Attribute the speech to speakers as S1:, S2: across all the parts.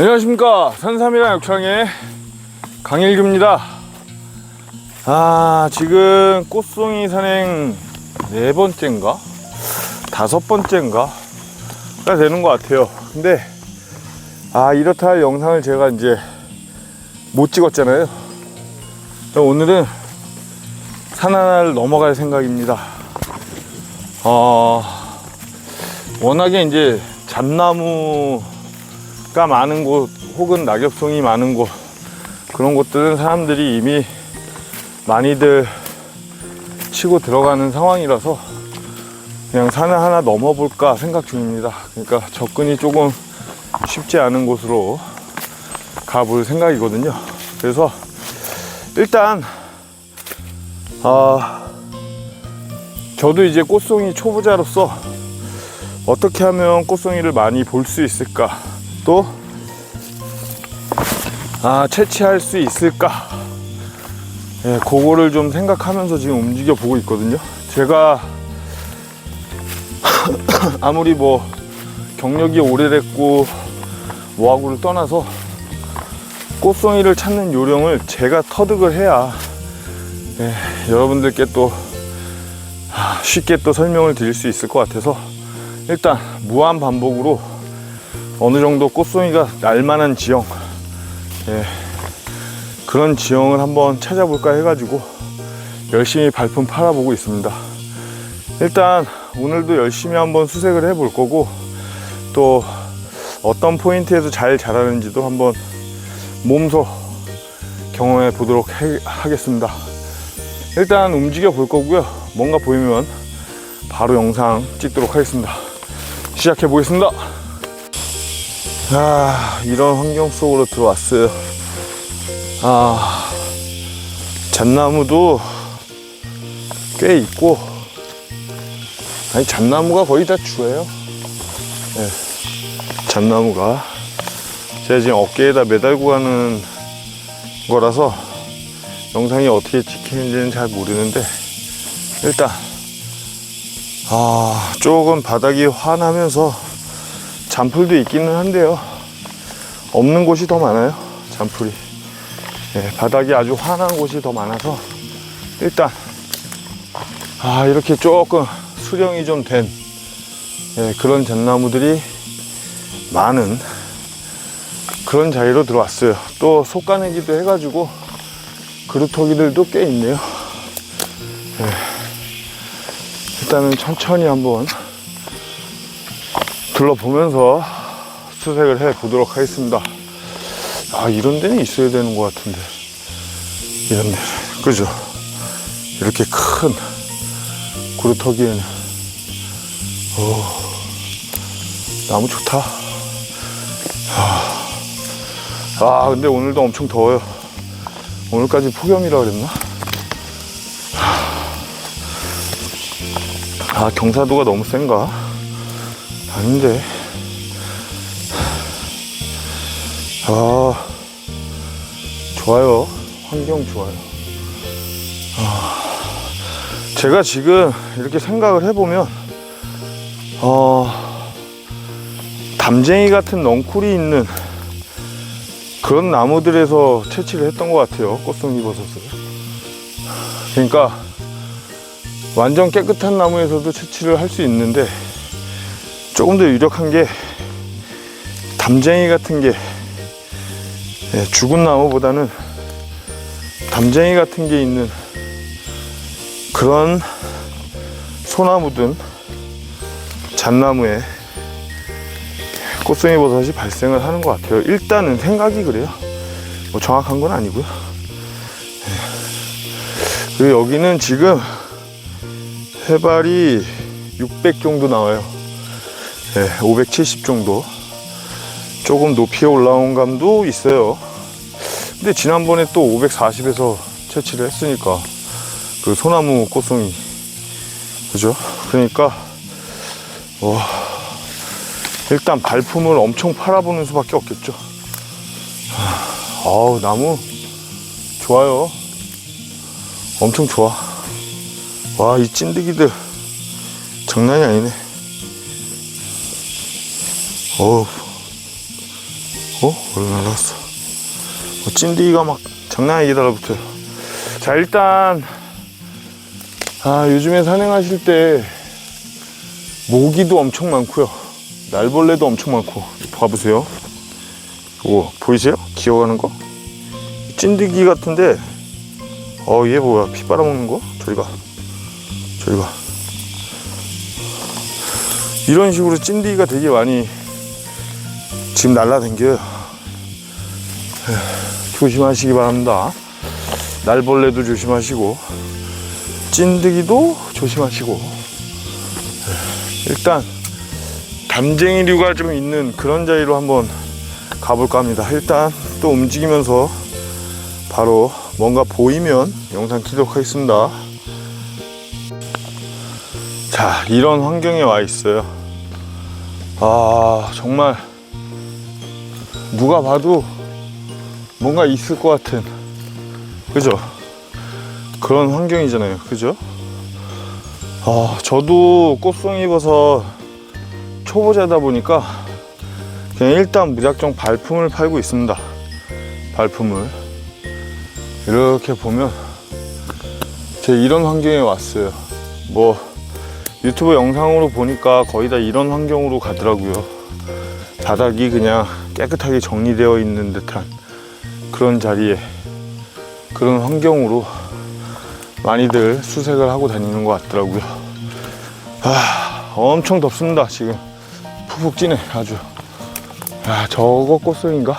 S1: 안녕하십니까. 산삼이랑 역창의 강일규입니다. 아 지금 꽃송이 산행 네 번째인가? 다섯 번째인가? 가 되는 것 같아요. 근데 아 이렇다 할 영상을 제가 이제 못 찍었잖아요. 오늘은 산 하나를 넘어갈 생각입니다. 어 워낙에 이제 잣나무 가 많은 곳 혹은 낙엽송이 많은 곳 그런 곳들은 사람들이 이미 많이들 치고 들어가는 상황이라서 그냥 산을 하나 넘어볼까 생각 중입니다. 그러니까 접근이 조금 쉽지 않은 곳으로 가볼 생각이거든요. 그래서 일단 아 저도 이제 꽃송이 초보자로서 어떻게 하면 꽃송이를 많이 볼 수 있을까 또 아, 채취할 수 있을까? 예, 그거를 좀 생각하면서 지금 움직여 보고 있거든요. 제가 아무리 뭐 경력이 오래됐고 뭐하고를 떠나서 꽃송이를 찾는 요령을 제가 터득을 해야 예, 여러분들께 또 아, 쉽게 또 설명을 드릴 수 있을 것 같아서 일단 무한 반복으로 어느 정도 꽃송이가 날만한 지형 예, 그런 지형을 한번 찾아볼까 해가지고 열심히 발품 팔아보고 있습니다. 일단 오늘도 열심히 한번 수색을 해볼 거고 또 어떤 포인트에서 잘 자라는지도 한번 몸소 경험해 보도록 해- 하겠습니다. 일단 움직여 볼 거고요. 뭔가 보이면 바로 영상 찍도록 하겠습니다. 시작해 보겠습니다 아, 이런 환경 속으로 들어왔어요. 아, 잣나무도 꽤 있고, 아니, 잣나무가 거의 다 주예요. 네, 잣나무가. 제가 지금 어깨에다 매달고 가는 거라서 영상이 어떻게 찍히는지는 잘 모르는데, 일단, 아, 조금 바닥이 환하면서 잔풀도 있기는 한데요. 없는 곳이 더 많아요. 잔풀이. 예, 바닥이 아주 환한 곳이 더 많아서 일단 아 이렇게 조금 수령이 좀된 예, 그런 잣나무들이 많은 그런 자리로 들어왔어요. 또 속가내기도 해가지고 그루터기들도 꽤 있네요. 예, 일단은 천천히 한번 둘러보면서 수색을 해 보도록 하겠습니다. 아, 이런 데는 있어야 되는 것 같은데. 이런 데. 그죠? 이렇게 큰 구루터기에는. 오, 나무 좋다. 아, 아, 근데 오늘도 엄청 더워요. 오늘까지 폭염이라 그랬나? 아, 경사도가 너무 센가? 아닌데. 아, 좋아요. 환경 좋아요. 아, 제가 지금 이렇게 생각을 해보면, 어, 담쟁이 같은 넝쿨이 있는 그런 나무들에서 채취를 했던 것 같아요. 꽃송이 버섯을. 그러니까, 완전 깨끗한 나무에서도 채취를 할 수 있는데, 조금 더 유력한 게 담쟁이 같은 게 예, 죽은 나무보다는 담쟁이 같은 게 있는 그런 소나무든 잣나무에 꽃송이 버섯이 발생을 하는 것 같아요. 일단은 생각이 그래요. 뭐 정확한 건 아니고요. 예. 그리고 여기는 지금 해발이 600 정도 나와요. 네, 570 정도. 조금 높이에 올라온 감도 있어요. 근데 지난번에 또 540에서 채취를 했으니까 그 소나무 꽃송이 그죠? 그러니까 와 일단 발품을 엄청 팔아보는 수밖에 없겠죠. 아우 나무 좋아요. 엄청 좋아. 와 이 찐득이들 장난이 아니네. 어우, 어? 얼른 날라왔어. 어, 찐디가 막 장난 아니게 달라붙어요. 자, 일단, 아, 요즘에 산행하실 때, 모기도 엄청 많고요. 날벌레도 엄청 많고. 봐보세요. 오, 보이세요? 기어가는 거? 찐디기 같은데, 어, 얘 뭐야? 피 빨아먹는 거? 저리 가. 저리 가. 이런 식으로 찐디기가 되게 많이 지금 날라댕겨요. 에휴, 조심하시기 바랍니다. 날벌레도 조심하시고, 찐득이도 조심하시고, 에휴, 일단, 담쟁이류가 좀 있는 그런 자리로 한번 가볼까 합니다. 일단 또 움직이면서 바로 뭔가 보이면 영상 키도록 하겠습니다. 자, 이런 환경에 와 있어요. 아, 정말 누가 봐도 뭔가 있을 것 같은 그죠? 그런 환경이잖아요. 그죠? 아, 저도 꽃송이 입어서 초보자다 보니까 그냥 일단 무작정 발품을 팔고 있습니다. 발품을 이렇게 보면 제 이런 환경에 왔어요. 뭐 유튜브 영상으로 보니까 거의 다 이런 환경으로 가더라고요. 바닥이 그냥 깨끗하게 정리되어 있는 듯한 그런 자리에 그런 환경으로 많이들 수색을 하고 다니는 것 같더라고요. 아, 엄청 덥습니다, 지금. 푹푹 찌네, 아주. 아, 저거 꽃송인가?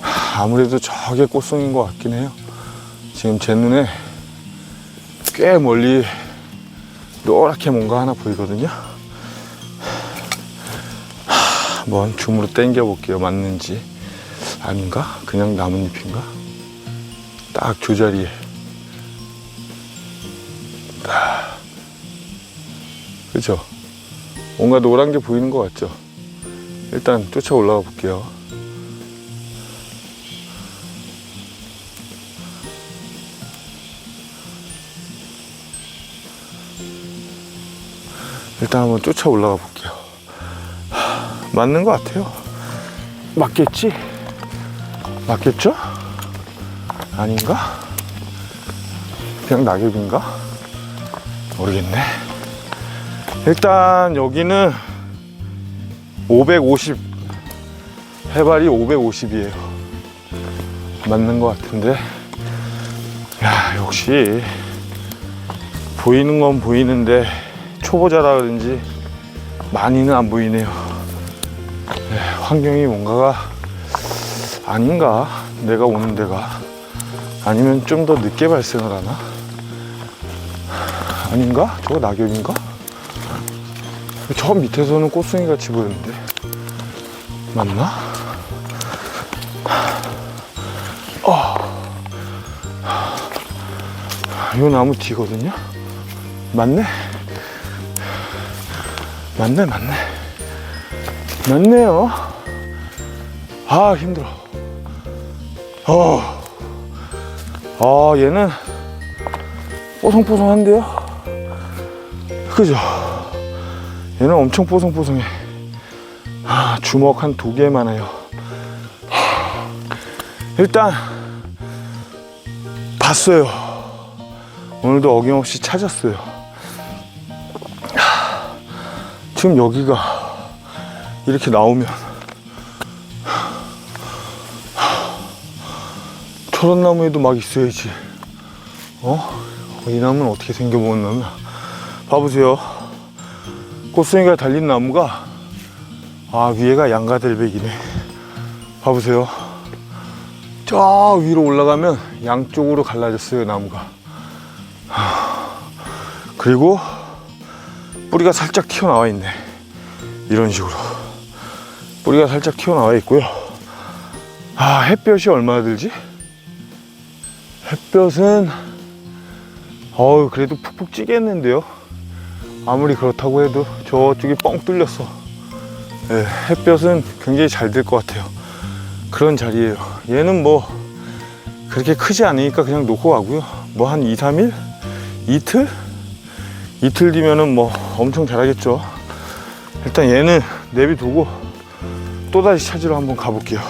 S1: 하, 아무래도 저게 꽃송인 것 같긴 해요. 지금 제 눈에 꽤 멀리 노랗게 뭔가 하나 보이거든요. 한번 줌으로 당겨 볼게요. 맞는지. 아닌가? 그냥 나뭇잎인가? 딱저 자리에. 아, 그죠? 뭔가 노란 게 보이는 것 같죠? 일단 쫓아 올라가 볼게요. 일단 한번 쫓아 올라가 볼게요. 하, 맞는 것 같아요. 맞겠지? 맞겠죠? 아닌가? 그냥 낙엽인가? 모르겠네. 일단 여기는 550 해발이 550이에요. 맞는 것 같은데. 야 역시 보이는 건 보이는데 초보자라 그런지 많이는 안 보이네요. 네, 환경이 뭔가가 아닌가? 내가 오는 데가 아니면 좀 더 늦게 발생을 하나? 아닌가? 저거 낙엽인가? 저 밑에서는 꽃송이 같이 보였는데 맞나? 어. 이 나무 뒤거든요. 맞네. 맞네, 맞네. 맞네요. 아 힘들어. 어. 아 얘는 뽀송뽀송한데요. 그죠? 얘는 엄청 뽀송뽀송해. 아, 주먹 한 두 개만 해요. 하, 일단 봤어요. 오늘도 어김없이 찾았어요. 하, 지금 여기가 이렇게 나오면 저런 나무에도 막 있어야지. 어? 이 나무는 어떻게 나무야? 봐보세요. 꽃송이가 달린 나무가 아 위에가 양가들백이네 봐보세요 저 위로 올라가면 양쪽으로 갈라졌어요 나무가 하, 그리고 뿌리가 살짝 튀어나와 있네 이런 식으로 뿌리가 살짝 튀어나와 있고요 아 햇볕이 얼마나 들지? 햇볕은 어우 그래도 푹푹 찌겠는데요 아무리 그렇다고 해도 저쪽이 뻥 뚫렸어. 예, 햇볕은 굉장히 잘 들 것 같아요. 그런 자리예요. 얘는 뭐 그렇게 크지 않으니까 그냥 놓고 가고요. 뭐 한 2, 3일? 이틀? 이틀 뒤면은 뭐 엄청 자라겠죠. 일단 얘는 내비두고 또다시 찾으러 한번 가볼게요.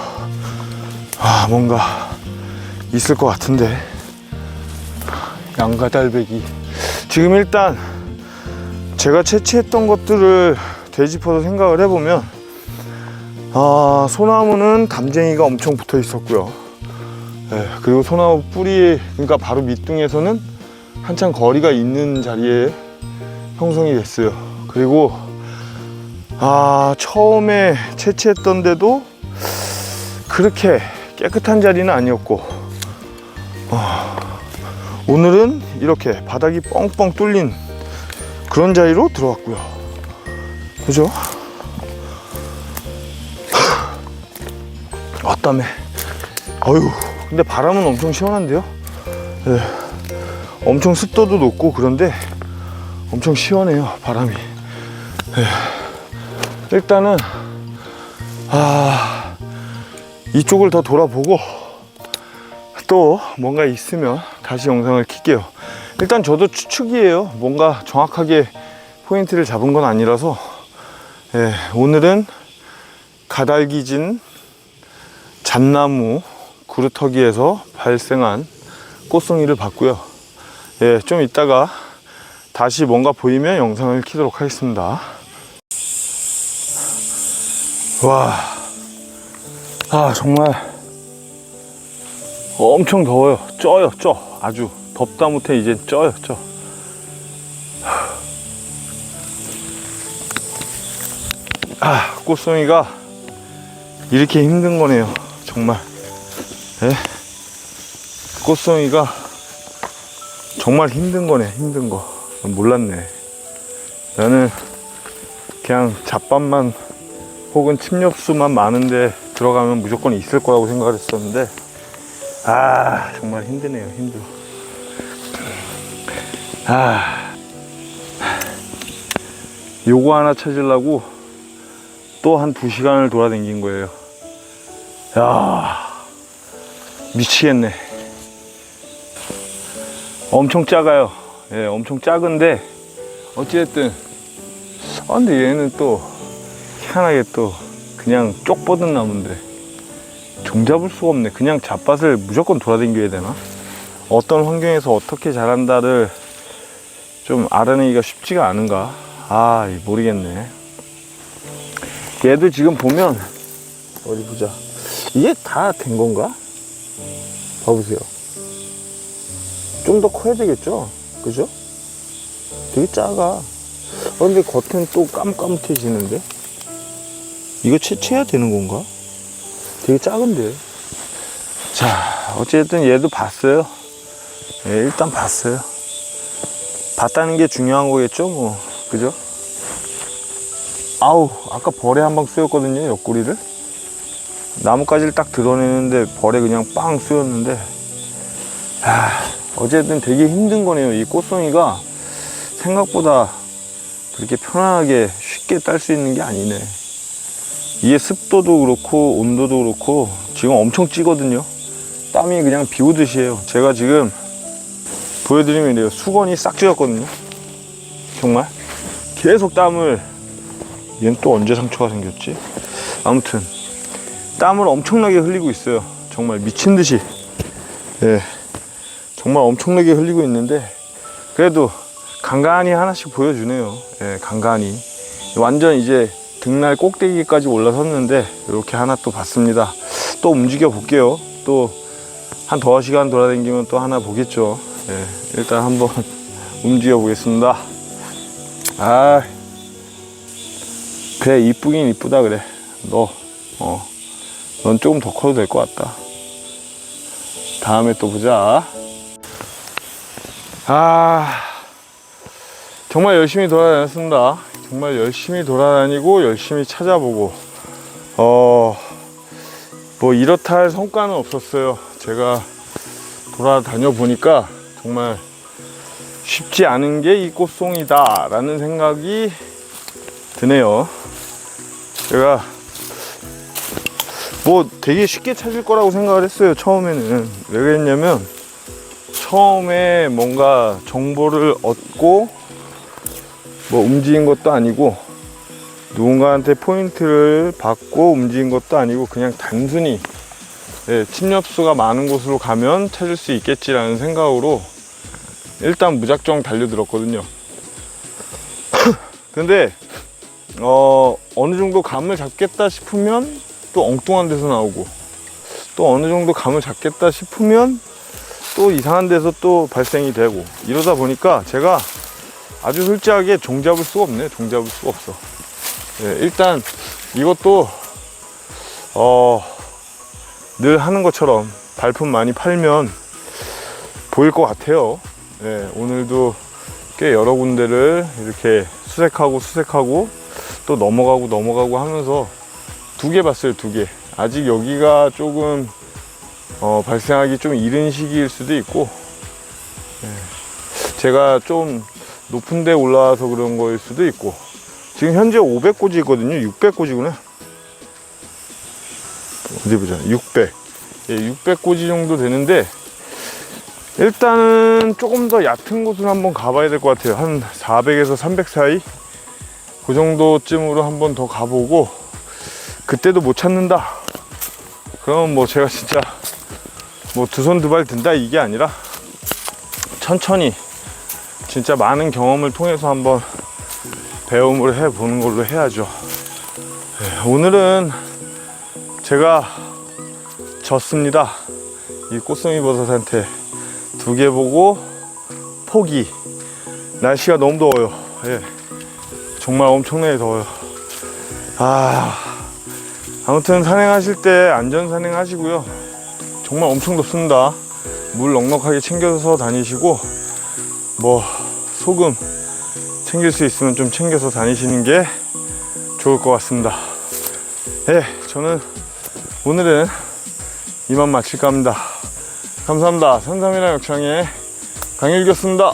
S1: 아, 뭔가 있을 것 같은데. 양가달배기. 지금 일단 제가 채취했던 것들을 되짚어서 생각을 해보면, 아, 소나무는 담쟁이가 엄청 붙어 있었고요. 예, 그리고 소나무 뿌리, 그러니까 바로 밑둥에서는 한참 거리가 있는 자리에 형성이 됐어요. 그리고 아 처음에 채취했던 데도 그렇게 깨끗한 자리는 아니었고 아, 오늘은 이렇게 바닥이 뻥뻥 뚫린 그런 자리로 들어왔고요. 그죠? 아땀에 어휴 근데 바람은 엄청 시원한데요? 네. 엄청 습도도 높고 그런데 엄청 시원해요 바람이 네. 일단은 아 이쪽을 더 돌아보고 또 뭔가 있으면 다시 영상을 킬게요 일단 저도 추측이에요 뭔가 정확하게 포인트를 잡은 건 아니라서 예, 오늘은 가달기진 잣나무 구루터기에서 발생한 꽃송이를 봤고요 예, 좀 이따가 다시 뭔가 보이면 영상을 키도록 하겠습니다. 와, 아, 정말 엄청 더워요. 쪄요, 쪄. 아주 덥다 못해 이제 쪄요, 쪄. 아, 꽃송이가 이렇게 힘든 거네요. 정말. 예? 꽃송이가 정말 힘든 거네, 힘든 거. 난 몰랐네. 나는 그냥 잡밥만 혹은 침엽수만 많은데 들어가면 무조건 있을 거라고 생각을 했었는데, 아, 정말 힘드네요, 힘들어. 아, 요거 하나 찾으려고 또 한 두 시간을 돌아다닌 거예요. 야, 미치겠네. 엄청 작아요. 예, 엄청 작은데 어찌됐든 아 근데 얘는 또 희한하게 또 그냥 쪽 뻗은 나무인데 종잡을 수가 없네. 그냥 잡밭을 무조건 돌아다녀야 되나? 어떤 환경에서 어떻게 자란다를 좀 알아내기가 쉽지가 않은가? 아, 이 모르겠네. 얘도 지금 보면 어디 보자. 이게 다 된 건가? 봐보세요. 좀 더 커야 되겠죠? 그죠? 되게 작아. 어, 근데 겉은 또 깜깜해지는데? 이거 채취해야 되는 건가? 되게 작은데. 자, 어쨌든 얘도 봤어요. 예, 일단 봤어요. 봤다는 게 중요한 거겠죠, 뭐. 그죠? 아우, 아까 벌에 한 방 쏘였거든요, 옆구리를. 나뭇가지를 딱 드러내는데 벌에 그냥 빵 쏘였는데. 아, 어쨌든 되게 힘든 거네요. 이 꽃송이가 생각보다 그렇게 편안하게 쉽게 딸 수 있는 게 아니네. 이게 습도도 그렇고 온도도 그렇고 지금 엄청 찌거든요. 땀이 그냥 비 오듯이 해요. 제가 지금 보여드리면 이래요. 수건이 싹 찢었거든요. 정말. 계속 땀을 얘는 또 언제 상처가 생겼지? 아무튼 땀을 엄청나게 흘리고 있어요. 정말 미친 듯이. 예. 정말 엄청나게 흘리고 있는데 그래도 간간히 하나씩 보여주네요. 예, 간간히. 완전 이제 등날 꼭대기까지 올라섰는데 이렇게 하나 또 봤습니다. 또 움직여 볼게요. 또 한더 시간 돌아다니면 또 하나 보겠죠. 예, 일단 한번 움직여 보겠습니다. 아, 그래 이쁘긴 이쁘다 그래. 너, 어, 넌 조금 더 커도 될 것 같다. 다음에 또 보자. 아, 정말 열심히 돌아다녔습니다. 정말 열심히 돌아다니고 열심히 찾아보고, 어, 뭐 이렇다 할 성과는 없었어요. 제가 돌아다녀 보니까 정말 쉽지 않은 게 이 꽃송이다 라는 생각이 드네요. 제가 뭐 되게 쉽게 찾을 거라고 생각을 했어요. 처음에는. 왜 그랬냐면, 처음에 뭔가 정보를 얻고 뭐 움직인 것도 아니고 누군가한테 포인트를 받고 움직인 것도 아니고 그냥 단순히 예, 침엽수가 많은 곳으로 가면 찾을 수 있겠지라는 생각으로 일단 무작정 달려들었거든요. 근데 어, 어느 정도 감을 잡겠다 싶으면 또 엉뚱한 데서 나오고 또 어느 정도 감을 잡겠다 싶으면 또 이상한 데서 또 발생이 되고 이러다 보니까 제가 아주 솔직하게 종 잡을 수가 없네 종 잡을 수가 없어. 예, 일단 이것도 어, 늘 하는 것처럼 발품 많이 팔면 보일 것 같아요. 예, 오늘도 꽤 여러 군데를 이렇게 수색하고 수색하고 또 넘어가고 넘어가고 하면서 두 개 봤어요 두 개. 아직 여기가 조금 어, 발생하기 좀 이른 시기일 수도 있고 예, 제가 좀 높은 데 올라와서 그런 거일 수도 있고. 지금 현재 500고지 있거든요. 600고지구나. 어디 보자. 600 예, 600고지 정도 되는데 일단은 조금 더 얕은 곳을 한번 가봐야 될 것 같아요. 한 400에서 300 사이? 그 정도쯤으로 한번 더 가보고 그때도 못 찾는다. 그러면 뭐 제가 진짜 뭐 두 손 두 발 든다 이게 아니라 천천히 진짜 많은 경험을 통해서 한번 배움을 해 보는 걸로 해야죠. 네, 오늘은 제가 졌습니다. 이 꽃송이 버섯한테 두 개 보고 포기. 날씨가 너무 더워요. 예. 정말 엄청나게 더워요. 아, 아무튼 산행하실 때 안전 산행하시고요. 정말 엄청 덥습니다. 물 넉넉하게 챙겨서 다니시고 뭐 소금 챙길 수 있으면 좀 챙겨서 다니시는 게 좋을 것 같습니다. 예, 저는 오늘은 이만 마칠까 합니다. 감사합니다. 산삼이랑 역창의 강일기였습니다.